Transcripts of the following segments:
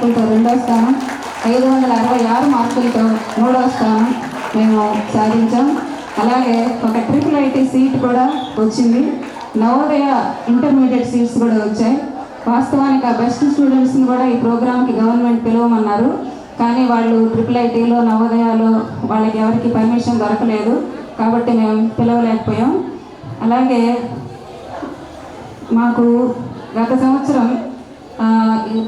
మార్కులతో రెండో స్థానం ఐదు వందల అరవై ఆరు మార్కులతో మూడో స్థానం మేము సాధించాం. అలాగే ఒక ట్రిపుల్ ఐటీ సీట్ కూడా వచ్చింది. నవోదయ ఇంటర్మీడియట్ సీట్స్ కూడా వచ్చాయి. వాస్తవానికి ఆ బెస్ట్ స్టూడెంట్స్ని కూడా ఈ ప్రోగ్రామ్కి గవర్నమెంట్ పిలవమన్నారు. కానీ వాళ్ళు ట్రిపుల్ ఐటీలో నవోదయాలో వాళ్ళకి ఎవరికి పర్మిషన్ దొరకలేదు. కాబట్టి మేము పిలవలేకపోయాం. అలాగే మాకు గత సంవత్సరం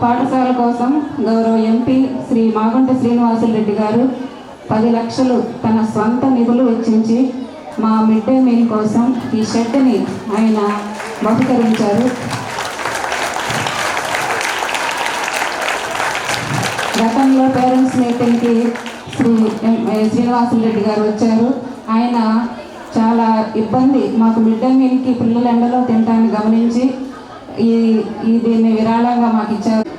పాఠశాల కోసం గౌరవ ఎంపీ శ్రీ మాగుంట శ్రీనివాసులరెడ్డి గారు పది లక్షలు తన సొంత నిధులు వెచ్చించి మా మిడ్ డే మీల్ కోసం ఈ షెడ్ని ఆయన బహుకరించారు గతంలో పేరెంట్స్ మీటింగ్కి శ్రీ ఎం. శ్రీనివాసులరెడ్డి గారు వచ్చారు ఆయన చాలా ఇబ్బంది మాకు మిడ్ డే మీల్కి పిల్లలు ఎండలో తినటాన్ని గమనించి ఈ ఈ దీన్ని విరాళంగా మాకు ఇచ్చారు.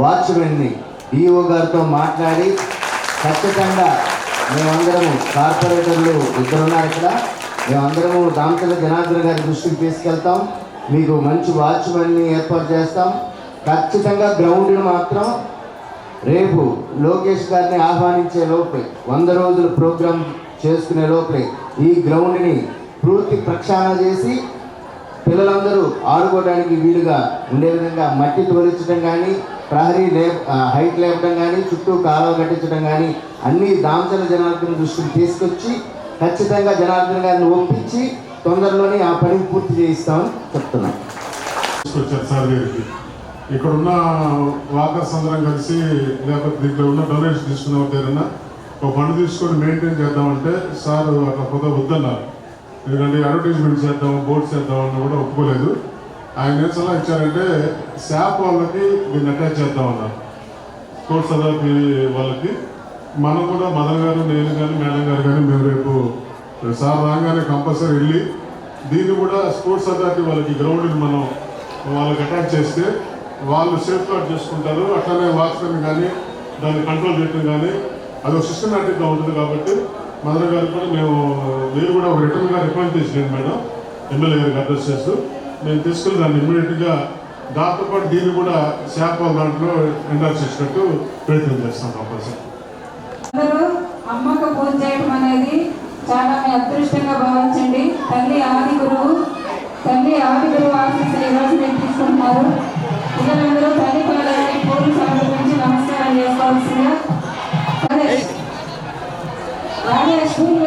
వాచ్మెన్ని డిఓ గారితో మాట్లాడి ఖచ్చితంగా మేమందరము కార్పొరేటర్లు ఇద్దరున్నారు ఇక్కడ. మేమందరము రామచంద్ర జనార్దన్ గారి దృష్టికి తీసుకెళ్తాం. మీకు మంచి వాచ్మెన్ని ఏర్పాటు చేస్తాం. ఖచ్చితంగా గ్రౌండ్ని మాత్రం రేపు లోకేష్ గారిని ఆహ్వానించే లోపే వంద రోజుల ప్రోగ్రాం చేసుకునే లోపే ఈ గ్రౌండ్ని పూర్తి ప్రక్షాళన చేసి పిల్లలందరూ ఆడుకోవడానికి వీలుగా ఉండే విధంగా మట్టి తోలించడం కానీ ప్రహరీ లే హైట్ లేపడం కానీ చుట్టూ కాలువ కట్టించడం కానీ అన్ని దామచల జనార్దన దృష్టికి తీసుకొచ్చి ఖచ్చితంగా జనార్దన్ గారిని ఒప్పించి తొందరలోనే ఆ పని పూర్తి చేయిస్తామని చెప్తున్నాం. సార్ గారికి. ఇక్కడ ఉన్న వాకర్స్ అందరం కలిసి లేకపోతే దీంట్లో ఉన్న డొనేషన్ తీసుకున్న ఎవరైనా ఒక ఫండ్ తీసుకొని మెయింటైన్ చేద్దామంటే సార్ అట్లా పొద వద్దన్నారు. ఎందుకంటే అడ్వర్టైజ్మెంట్ చేద్దాం బోర్డ్స్ చేద్దాం అన్న కూడా ఒప్పుకోలేదు. ఆయన ఏం సలహా ఇచ్చారంటే శాప్ వాళ్ళకి దీన్ని అటాచ్ చేద్దామన్నారు స్పోర్ట్స్ అథారిటీ వాళ్ళకి. మనం కూడా మదన్ గారు నేను కానీ మేడం గారు కానీ మేము రేపు సార్ రాగానే కంపల్సరీ వెళ్ళి దీన్ని కూడా స్పోర్ట్స్ అథారిటీ వాళ్ళకి గ్రౌండ్ని మనం వాళ్ళకి అటాచ్ చేస్తే వాళ్ళు సేఫ్ గార్డ్ చేసుకుంటారు. అట్లనే వాచ్మెన్ కానీ దాన్ని కంట్రోల్ చేయటం కానీ అది ఒక సిస్టమేటిక్గా ఉంటుంది కాబట్టి మధుర గారు కూడా మేము మీరు కూడా ఒక రిటర్న్గా రికమెండ్ చేసినాను మేడం ఎమ్మెల్యే గారికి అడ్రస్ చేస్తూ. నేను తీసుకెళ్ళి దాన్ని ఇమ్మీడియట్గా దాంతో పాటు దీన్ని కూడా శాప దాంట్లో ఎండార్ చేసినట్టు ప్రయత్నం చేస్తాం కంపల్సరీ అందరూ అమ్మకు పూజ చేయడం అనేది చాలా మీ అదృష్టంగా భావించండి. తల్లి ఆది గురువు తల్లి ఆది గురువు ఆశీస్సులు ఈరోజు మీరు తీసుకుంటున్నారు. పిల్లలందరూ తల్లి పిల్లలకి పూలు సమర్పించి నమస్కారం చేసుకోవాల్సిందిగా. વાણિયા શું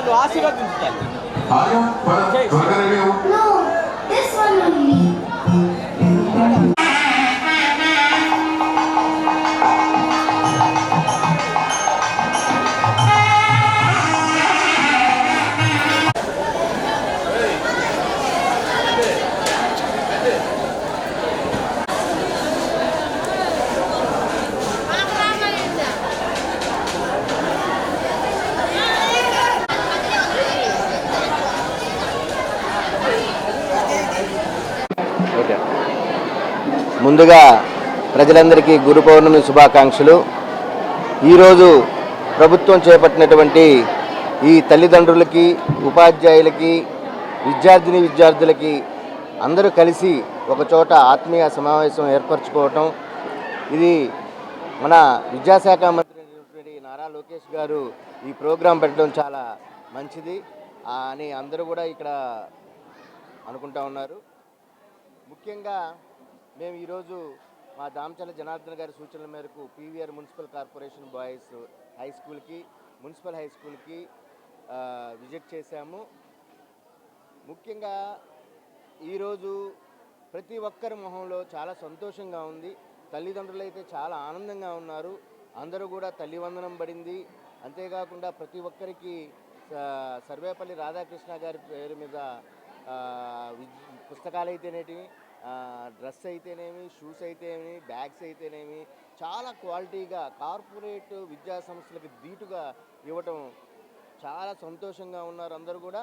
అమ్మా నువ్వు ఆశీర్వదించాలి No, this one only. ముందుగా ప్రజలందరికీ గురు పౌర్ణమి శుభాకాంక్షలు. ఈరోజు ప్రభుత్వం చేపట్టినటువంటి ఈ తల్లిదండ్రులకి ఉపాధ్యాయులకి విద్యార్థిని విద్యార్థులకి అందరూ కలిసి ఒకచోట ఆత్మీయ సమావేశం ఏర్పరచుకోవటం. ఇది మన విద్యాశాఖ మంత్రి నారా లోకేష్ గారు ఈ ప్రోగ్రాం పెట్టడం చాలా మంచిది. అని అందరూ కూడా ఇక్కడ అనుకుంటా ఉన్నారు. ముఖ్యంగా మేము ఈరోజు మా దామచల జనార్దన్ గారి సూచనల మేరకు PVR municipal corporation boys high స్కూల్కి మున్సిపల్ హై స్కూల్కి విజిట్ చేశాము. ముఖ్యంగా ఈరోజు ప్రతి ఒక్కరి మొహంలో చాలా సంతోషంగా ఉంది. తల్లిదండ్రులు అయితే చాలా ఆనందంగా ఉన్నారు. అందరూ కూడా తల్లి వందనం పడింది. అంతేకాకుండా ప్రతి ఒక్కరికి సర్వేపల్లి రాధాకృష్ణ గారి పేరు మీద పుస్తకాలు అయితేనేటివి డ్రెస్ అయితేనేమి షూస్ అయితేనేమి బ్యాగ్స్ అయితేనేమి చాలా క్వాలిటీగా కార్పొరేట్ విద్యా సంస్థలకు ధీటుగా ఇవ్వటం చాలా సంతోషంగా ఉన్నారు అందరూ కూడా.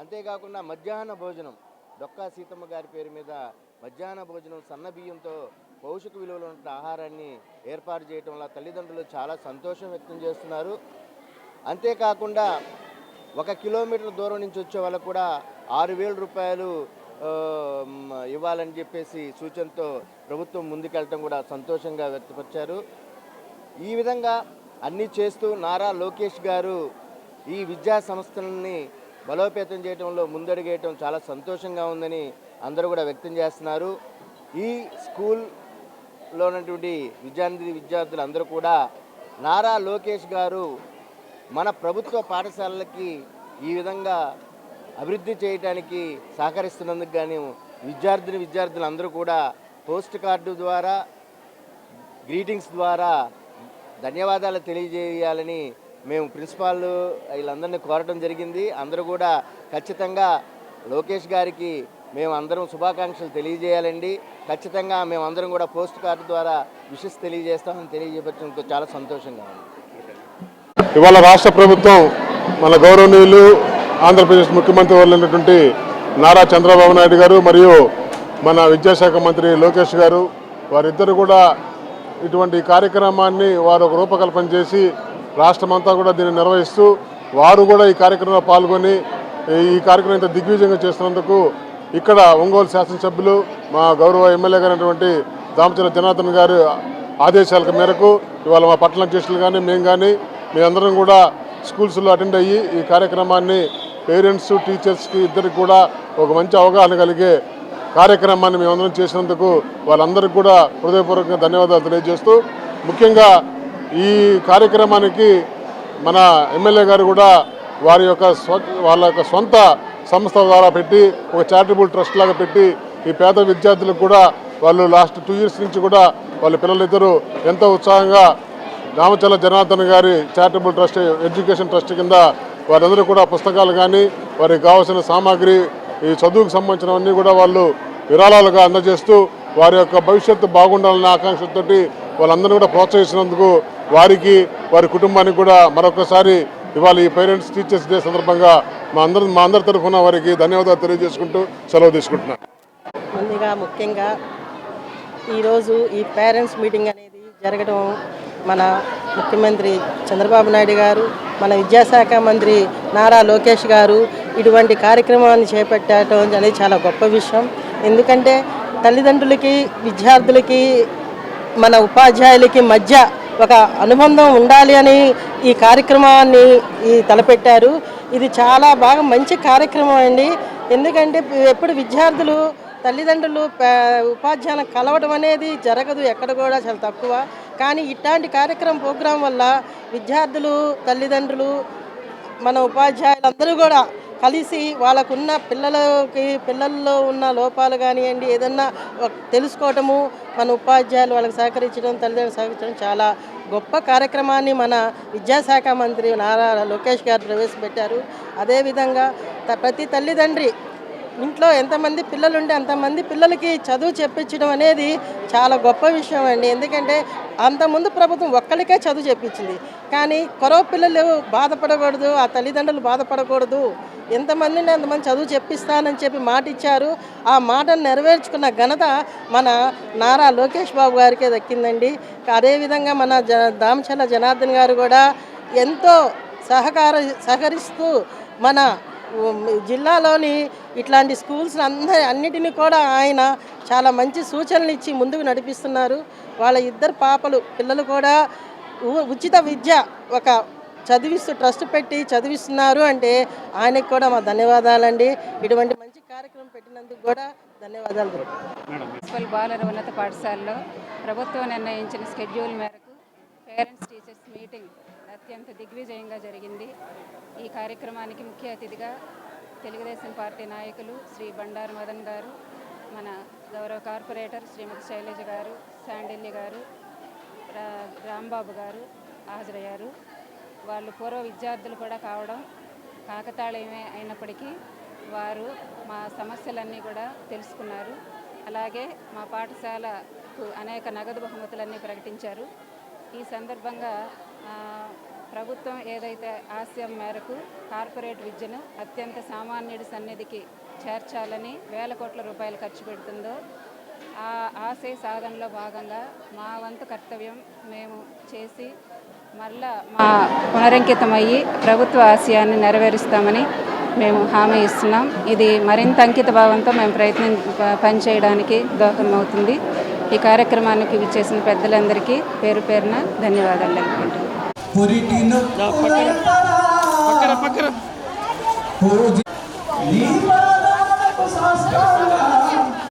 అంతేకాకుండా మధ్యాహ్న భోజనం డొక్కా సీతమ్మ గారి పేరు మీద మధ్యాహ్న భోజనం సన్న బియ్యంతో పౌషక విలువలు ఉన్న ఆహారాన్ని ఏర్పాటు చేయటం వల్ల తల్లిదండ్రులు చాలా సంతోషం వ్యక్తం చేస్తున్నారు. అంతేకాకుండా ఒక కిలోమీటర్ దూరం నుంచి వచ్చే వాళ్ళకు కూడా ఆరు వేల రూపాయలు ఇవ్వాలని చెప్పేసి సూచనతో ప్రభుత్వం ముందుకెళ్ళటం కూడా సంతోషంగా వ్యక్తపరిచారు. ఈ విధంగా అన్నీ చేస్తూ నారా లోకేష్ గారు ఈ విద్యా సంస్థలని బలోపేతం చేయడంలో ముందడుగేయటం చాలా సంతోషంగా ఉందని అందరూ కూడా వ్యక్తం చేస్తున్నారు. ఈ స్కూల్లో ఉన్నటువంటి విద్యార్థి విద్యార్థులు అందరూ కూడా నారా లోకేష్ గారు మన ప్రభుత్వ పాఠశాలలకి ఈ విధంగా అభివృద్ధి చేయడానికి సహకరిస్తున్నందుకు కానీ విద్యార్థిని విద్యార్థులు అందరూ కూడా పోస్ట్ కార్డు ద్వారా గ్రీటింగ్స్ ద్వారా ధన్యవాదాలు తెలియజేయాలని మేము ప్రిన్సిపాల్ వీళ్ళందరినీ కోరడం జరిగింది. అందరూ కూడా ఖచ్చితంగా లోకేష్ గారికి మేము అందరం శుభాకాంక్షలు తెలియజేయాలండి. ఖచ్చితంగా మేము అందరం కూడా పోస్ట్ కార్డు ద్వారా విషస్ తెలియజేస్తామని తెలియజేపడంతో చాలా సంతోషంగా ఉంది. ఇవాళ రాష్ట్ర ప్రభుత్వం మన గౌరవనీయులు ఆంధ్రప్రదేశ్ ముఖ్యమంత్రి వర్లైనటువంటి నారా చంద్రబాబు నాయుడు గారు మరియు మన విద్యాశాఖ మంత్రి లోకేష్ గారు వారిద్దరు కూడా ఇటువంటి కార్యక్రమాన్ని వారు ఒక రూపకల్పన చేసి రాష్ట్రమంతా కూడా దీన్ని నిర్వహిస్తూ వారు కూడా ఈ కార్యక్రమంలో పాల్గొని ఈ కార్యక్రమం ఇంత దిగ్విజయంగా చేస్తున్నందుకు ఇక్కడ ఒంగోలు శాసనసభ్యులు మా గౌరవ ఎమ్మెల్యే గారైనటువంటి దామచల జనార్దన్ గారు ఆదేశాల మేరకు ఇవాళ మా పట్టణ అధ్యక్షులు కానీ మేము కానీ మేమందరం కూడా స్కూల్స్లో అటెండ్ అయ్యి ఈ కార్యక్రమాన్ని పేరెంట్స్ టీచర్స్కి ఇద్దరికి కూడా ఒక మంచి అవగాహన కలిగే కార్యక్రమాన్ని మేమందరం చేసినందుకు వాళ్ళందరికీ కూడా హృదయపూర్వకంగా ధన్యవాదాలు తెలియజేస్తూ ముఖ్యంగా ఈ కార్యక్రమానికి మన ఎమ్మెల్యే గారు కూడా వారి యొక్క వాళ్ళ యొక్క సొంత సంస్థ ద్వారా పెట్టి ఒక చారిటబుల్ ట్రస్ట్ లాగా పెట్టి ఈ పేద విద్యార్థులకు కూడా వాళ్ళు లాస్ట్ టూ ఇయర్స్ నుంచి కూడా వాళ్ళ పిల్లలిద్దరూ ఎంతో ఉత్సాహంగా రామచల జనార్దన్ గారి చారిటబుల్ ట్రస్ట్ ఎడ్యుకేషన్ ట్రస్ట్ కింద వారందరూ కూడా పుస్తకాలు కానీ వారికి కావాల్సిన సామాగ్రి ఈ చదువుకు సంబంధించినవన్నీ కూడా వాళ్ళు విరాళాలుగా అందజేస్తూ వారి యొక్క భవిష్యత్తు బాగుండాలనే ఆకాంక్షతోటి వాళ్ళందరినీ కూడా ప్రోత్సహించినందుకు వారికి వారి కుటుంబానికి కూడా మరొకసారి ఇవాళ ఈ పేరెంట్స్ టీచర్స్ డే సందర్భంగా మా అందరి మా అందరి తరఫున వారికి ధన్యవాదాలు తెలియజేసుకుంటూ సెలవు తీసుకుంటున్నాను. ముందుగా ముఖ్యంగా ఈరోజు ఈ పేరెంట్స్ మీటింగ్ అనేది జరగడం మన ముఖ్యమంత్రి చంద్రబాబు నాయుడు గారు మన విద్యాశాఖ మంత్రి నారా లోకేష్ గారు ఇటువంటి కార్యక్రమాన్ని చేపట్టడం అనేది చాలా గొప్ప విషయం. ఎందుకంటే తల్లిదండ్రులకి విద్యార్థులకి మన ఉపాధ్యాయులకి మధ్య ఒక అనుబంధం ఉండాలి అని ఈ కార్యక్రమాన్ని ఈ తలపెట్టారు. ఇది చాలా బాగా మంచి కార్యక్రమం అండి. ఎందుకంటే ఎప్పుడు విద్యార్థులు తల్లిదండ్రులు ఉపాధ్యాయులను కలవడం అనేది జరగదు ఎక్కడ కూడా చాలా తక్కువ. కానీ ఇట్లాంటి కార్యక్రమం ప్రోగ్రాం వల్ల విద్యార్థులు తల్లిదండ్రులు మన ఉపాధ్యాయులందరూ కూడా కలిసి వాళ్ళకున్న పిల్లలకి పిల్లల్లో ఉన్న లోపాలు కానివ్వండి ఏదన్నా తెలుసుకోవటము మన ఉపాధ్యాయులు వాళ్ళకి సహకరించడం తల్లిదండ్రులు సహకరించడం చాలా గొప్ప కార్యక్రమాన్ని మన విద్యాశాఖ మంత్రి నారా లోకేష్ గారు ప్రవేశపెట్టారు. అదేవిధంగా ప్రతి తల్లిదండ్రి ఇంట్లో ఎంతమంది పిల్లలు ఉంటే అంతమంది పిల్లలకి చదువు చెప్పించడం అనేది చాలా గొప్ప విషయం అండి. ఎందుకంటే అంతకుముందు ప్రభుత్వం ఒక్కరికే చదువు చెప్పించింది. కానీ కొరవ పిల్లలు బాధపడకూడదు ఆ తల్లిదండ్రులు బాధపడకూడదు. ఎంతమందిని అంతమంది చదువు చెప్పిస్తానని చెప్పి మాట ఇచ్చారు ఆ మాటను నెరవేర్చుకున్న ఘనత మన నారా లోకేష్ బాబు గారికే దక్కిందండి. అదేవిధంగా మన జ దామచల్ల జనార్దన్ గారు కూడా ఎంతో సహకార సహకరిస్తూ మన జిల్లాలోని ఇట్లాంటి స్కూల్స్ అందరి అన్నిటిని కూడా ఆయన చాలా మంచి సూచనలు ఇచ్చి ముందుకు నడిపిస్తున్నారు. వాళ్ళ ఇద్దరు పాపలు పిల్లలు కూడా ఉ- ఉచిత విద్య ఒక చదివిస్తూ ట్రస్ట్ పెట్టి చదివిస్తున్నారు అంటే ఆయనకు కూడా మా ధన్యవాదాలండి. ఇటువంటి మంచి కార్యక్రమం పెట్టినందుకు కూడా ధన్యవాదాలు మున్సిపల్ బాలర ఉన్నత పాఠశాలలో ప్రభుత్వం నిర్ణయించిన స్కెడ్యూల్ మేరకు పేరెంట్స్ టీచర్స్ మీటింగ్ అత్యంత దిగ్విజయంగా జరిగింది. ఈ కార్యక్రమానికి ముఖ్య అతిథిగా తెలుగుదేశం పార్టీ నాయకులు శ్రీ బండారు మదన్ గారు మన గౌరవ కార్పొరేటర్ శ్రీమతి శైలజ గారు శాండిల్లి గారు రాంబాబు గారు హాజరయ్యారు. వాళ్ళు పూర్వ విద్యార్థులు కూడా కావడం కాకతాళీయమే అయినప్పటికీ వారు మా సమస్యలన్నీ కూడా తెలుసుకున్నారు. అలాగే మా పాఠశాలకు అనేక నగదు బహుమతులన్నీ ప్రకటించారు. ఈ సందర్భంగా ప్రభుత్వం ఏదైతే ఆశయం మేరకు కార్పొరేట్ విద్యను అత్యంత సామాన్యుడి సన్నిధికి చేర్చాలని వేల కోట్ల రూపాయలు ఖర్చు పెడుతుందో ఆ ఆశయ సాధనలో భాగంగా మా వంతు కర్తవ్యం మేము చేసి మళ్ళా మా పునరంకితమయ్యి ప్రభుత్వ ఆశయాన్ని నెరవేరుస్తామని మేము హామీ ఇస్తున్నాం. ఇది మరింత అంకిత భావంతో మేము ప్రయత్నం ప- పనిచేయడానికి దోహదమవుతుంది. ఈ కార్యక్రమానికి విచ్చేసిన పెద్దలందరికీ పేరు పేరున ధన్యవాదాలు అనుకుంటున్నాను पूरी टीम पकड़ पकड़ हो जी